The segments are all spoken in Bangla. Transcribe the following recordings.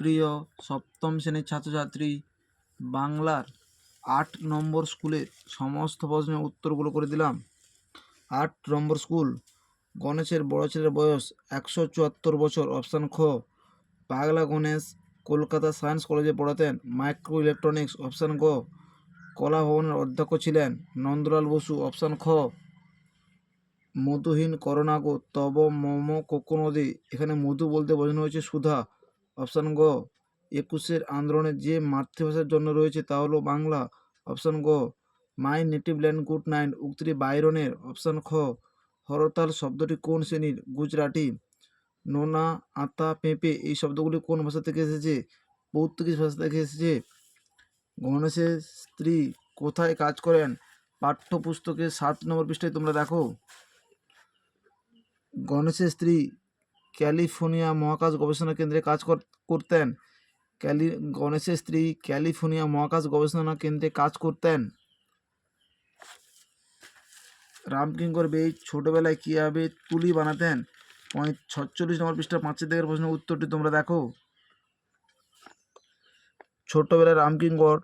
প্রিয় সপ্তম শ্রেণির ছাত্রছাত্রী বাংলার আট নম্বর স্কুলের সমস্ত প্রশ্নের উত্তরগুলো করে দিলাম। আট নম্বর স্কুল, গণেশের বড় ছেলের বয়স একশো চুয়াত্তর বছর, অপশান খ, পাগলা গণেশ কলকাতা সায়েন্স কলেজে পড়াতেন মাইক্রো ইলেকট্রনিক্স, অপশান গ, কলা ভবনের অধ্যক্ষ ছিলেন নন্দলাল বসু, অপশান খ, মধুহীন করণাগো তব মম কোকোনদী এখানে মধু বলতে বোঝানো হয়েছে সুধা। অপশান গ। একুশের আন্দোলনে যে মাতৃভাষার জন্য রয়েছে তা হলো বাংলা। অপশান গ। My native land good night উক্তিটি বাইরনের। অপশান খ। হরতাল শব্দটি কোন শ্রেণির? গুজরাটি। নোনা, আতা, পেঁপে এই শব্দগুলি কোন ভাষা থেকে এসেছে? পর্তুগিজ ভাষা থেকে এসেছে। গণেশের স্ত্রী কোথায় কাজ করেন? পাঠ্যপুস্তকের সাত নম্বর পৃষ্ঠায় তোমরা দেখো। গণেশের স্ত্রী ক্যালিফোর্নিয়া মহাকাশ গবেষণা কেন্দ্রে কাজ কর- করতেন? ক্যালি গণেশের স্ত্রী, ক্যালিফোর্নিয়া মহাকাশ গবেষণা কেন্দ্রে কাজ করতেন? রামকিঙ্কর বেই ছোটোবেলায় কীভাবে তুলি বানাতেন? পঁয় ছচল্লিশ নম্বর পৃষ্ঠা, পাঁচের দিকের প্রশ্নের উত্তরটি তোমরা দেখো। ছোটোবেলায় রামকিঙ্কর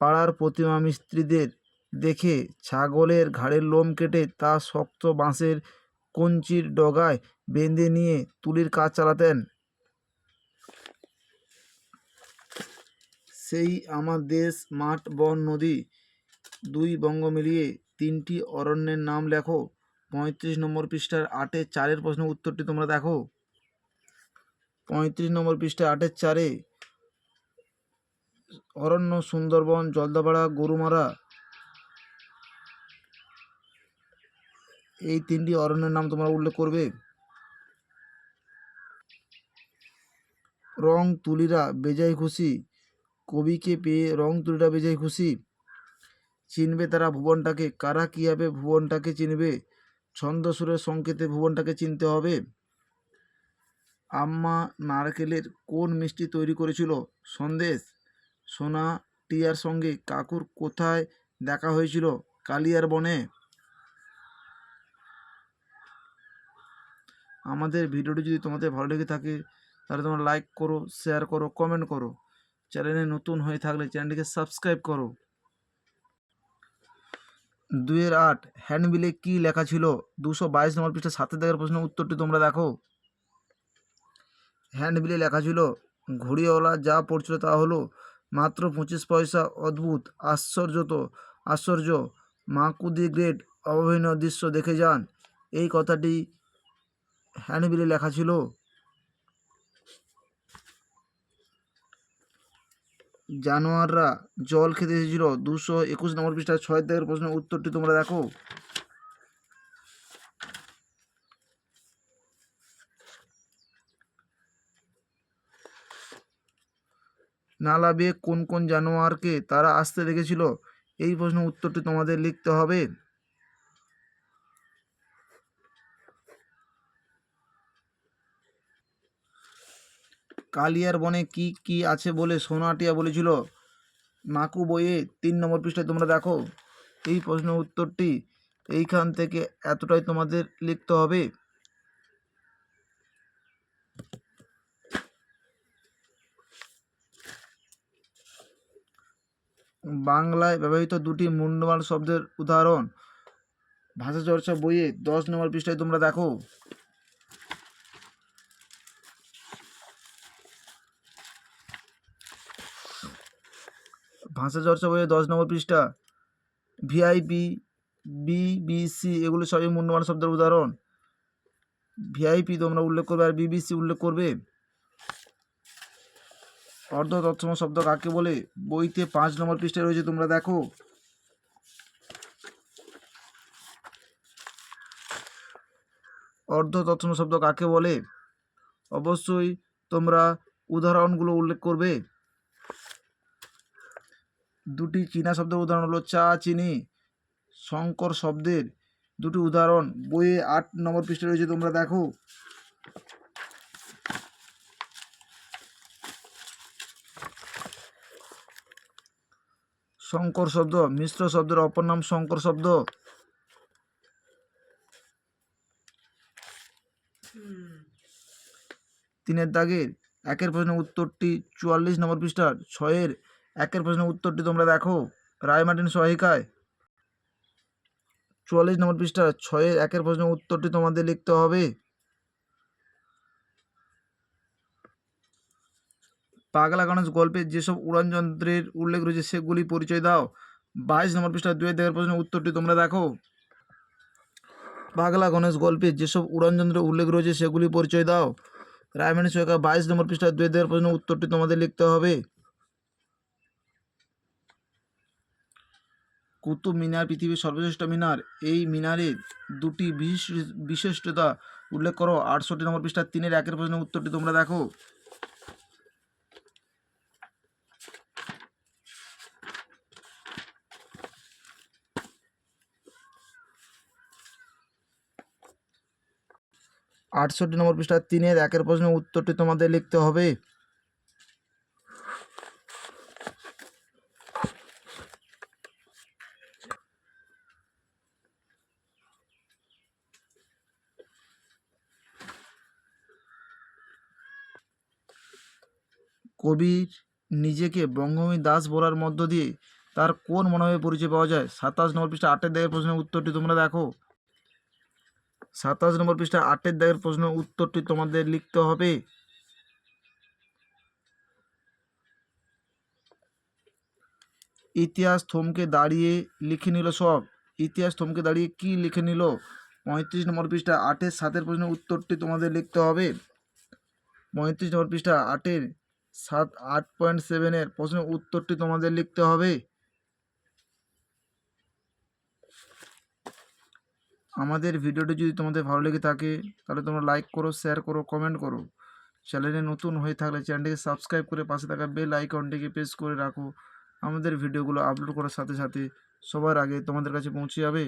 পাড়ার প্রতিমা মিস্ত্রিদের দেখে ছাগলের ঘাড়ের লোম কেটে তা শক্ত বাঁশের কঞ্চির ডগায় বেঁধে নিয়ে তুলির কাজ চালাতেন। সেই আমার দেশ, মাঠ, বন, নদী দুই বঙ্গ মিলিয়ে তিনটি অরণ্যের নাম লেখো। পঁয়ত্রিশ নম্বর পৃষ্ঠার আটের চারের প্রশ্নের উত্তরটি তোমরা দেখো। পঁয়ত্রিশ নম্বর পৃষ্ঠা আটের চারে, অরণ্য, সুন্দরবন, জলদাপাড়া, গরুমারা এই তিনটি অরণ্যের নাম তোমরা উল্লেখ করবে। রং, তুলিরা, বেজায় খুশি কবিকে পেয়ে রং তুলিরা বেজে খুশি। চিনবে তারা ভুবনটাকে, কারা কীভাবে ভুবনটাকে চিনবে? ছন্দ সুরের সংকেতে ভুবনটাকে চিনতে হবে। আম্মা নারকেলের কোন মিষ্টি তৈরি করেছিল? সন্দেশ? সোনা টিয়ার সঙ্গে কাকুর কোথায় দেখা হয়েছিল? কালিয়ার বনে? আমাদের ভিডিওটি যদি তোমাদের ভালো লেগে থাকে, তাহলে তোমরা লাইক করো শেয়ার করো কমেন্ট করো। চ্যানেলে নতুন হয়ে থাকলে চ্যানেলটিকে সাবস্ক্রাইব করো। দুয়ের আট, হ্যান্ডবিলে কী লেখা ছিল? দুশো বাইশ নম্বর পৃষ্ঠা সাথে দেখার প্রশ্নের উত্তরটি তোমরা দেখো। হ্যান্ডবিলে লেখা ছিল, ঘড়িওয়ালা যা পড়ছিল তা হলো মাত্র পঁচিশ পয়সা, অদ্ভুত আশ্চর্য তো আশ্চর্য, মাকুদি গ্রেট অভাবনীয় দৃশ্য, দেখে যান। এই কথাটি হ্যান্ডবিলে লেখা ছিল জানোয়াররা জল খেতে এসেছিল। দুশো একুশ নম্বর পৃষ্ঠা ছয় দাগের প্রশ্নের উত্তরটি তোমরা দেখো। নালা বেয়ে কোন কোন জানোয়ারকে তারা আসতে দেখেছিল? এই প্রশ্নের উত্তরটি তোমাদের লিখতে হবে। কালিয়ার বনে কি কি আছে বলে সোনাটিয়া বলেছিল? মাকু বইয়ে তিন নম্বর পৃষ্ঠায় তোমরা দেখো। এই প্রশ্নের উত্তরটি এইখান থেকে এতটাই তোমাদের লিখতে হবে। বাংলায় ব্যবহৃত দুটি মুন্ডমাল শব্দের উদাহরণ। ভাষা চর্চা বইয়ে দশ নম্বর পৃষ্ঠায় তোমরা দেখো। ভাষা চর্চা বইয়ে দশ নম্বর পৃষ্ঠা, ভিআইপি, বিবিসি, এগুলো সবই মূল্যবান শব্দের উদাহরণ। ভিআইপি তোমরা উল্লেখ করবে আর বিবিসি উল্লেখ করবে। অর্ধ তৎসম শব্দ কাকে বলে? বইতে পাঁচ নম্বর পৃষ্ঠায় রয়েছে, তোমরা দেখো। অর্ধ তৎসম শব্দ কাকে বলে? অবশ্যই তোমরা উদাহরণগুলো উল্লেখ করবে। দুটি চীনা শব্দের উদাহরণ হলো চা, চিনি। শঙ্কর শব্দের দুটি উদাহরণ। বইয়ে আট নম্বর পৃষ্ঠায় রয়েছে, তোমরা দেখো। শঙ্কর শব্দ, মিশ্র শব্দের অপর নাম শঙ্কর শব্দ। তিনের দাগের একের প্রশ্নের উত্তরটি চুয়াল্লিশ নম্বর পৃষ্ঠার, ছয়ের একের প্রশ্নের উত্তরটি তোমরা দেখো। রায়মার্টিন সহায়িকায় চুয়াল্লিশ নম্বর পৃষ্ঠার ছয়ের একের প্রশ্নের উত্তরটি তোমাদের লিখতে হবে। পাগলা গণেশ গল্পে যেসব উড়ানযন্ত্রের উল্লেখ রয়েছে, সেগুলি পরিচয় দাও। বাইশ নম্বর পৃষ্ঠা দুই দেখার প্রশ্নের উত্তরটি তোমরা দেখো। পাগলা গণেশ গল্পে যেসব উড়ানযন্ত্রের উল্লেখ রয়েছে, সেগুলি পরিচয় দাও। রায়মানি সরকার বাইশ নম্বর পৃষ্ঠা দুই দেখার প্রশ্নের উত্তরটি তোমাদের লিখতে হবে। কুতুব মিনার, পৃথিবীর সর্বশ্রেষ্ঠ মিনার। এই মিনারের দুটি বিশিষ্ট বিশিষ্টতা উল্লেখ করো। আটষট্টি নম্বর পৃষ্ঠা তিনের একের প্রশ্নের উত্তরটি তোমরা দেখো। আটষট্টি নম্বর পৃষ্ঠা তিনের একের প্রশ্নের উত্তরটি তোমাদের লিখতে হবে। কবির নিজেকে বঙ্গভূমি দাস বলার মধ্য দিয়ে তার কোন মনোভাবে পরিচয় পাওয়া যায়? সাতাশ নম্বর পৃষ্ঠা আটের দাগের প্রশ্নের উত্তরটি তোমরা দেখো। সাতাশ নম্বর পৃষ্ঠা আটের দাগের প্রশ্নের উত্তরটি তোমাদের লিখতে হবে। ইতিহাস থমকে দাঁড়িয়ে লিখে নিল সব। ইতিহাস থমকে দাঁড়িয়ে কি লিখে নিল? পঁয়ত্রিশ নম্বর পৃষ্ঠা আটের সাতের প্রশ্নের উত্তরটি তোমাদের লিখতে হবে। পঁয়ত্রিশ নম্বর পৃষ্ঠা আটের সাত, আট পয়েন্ট সেভেনের প্রশ্নের উত্তরটি তোমাদের লিখতে হবে। আমাদের ভিডিওটি যদি তোমাদের ভালো লেগে থাকে, তাহলে তোমরা লাইক করো শেয়ার করো কমেন্ট করো। চ্যানেলে নতুন হয়ে থাকলে চ্যানেলটিকে সাবস্ক্রাইব করে পাশে থাকা বেল আইকনটিকে প্রেস করে রাখো। আমাদের ভিডিওগুলো আপলোড করার সাথে সাথে সবার আগে তোমাদের কাছে পৌঁছে যাবে।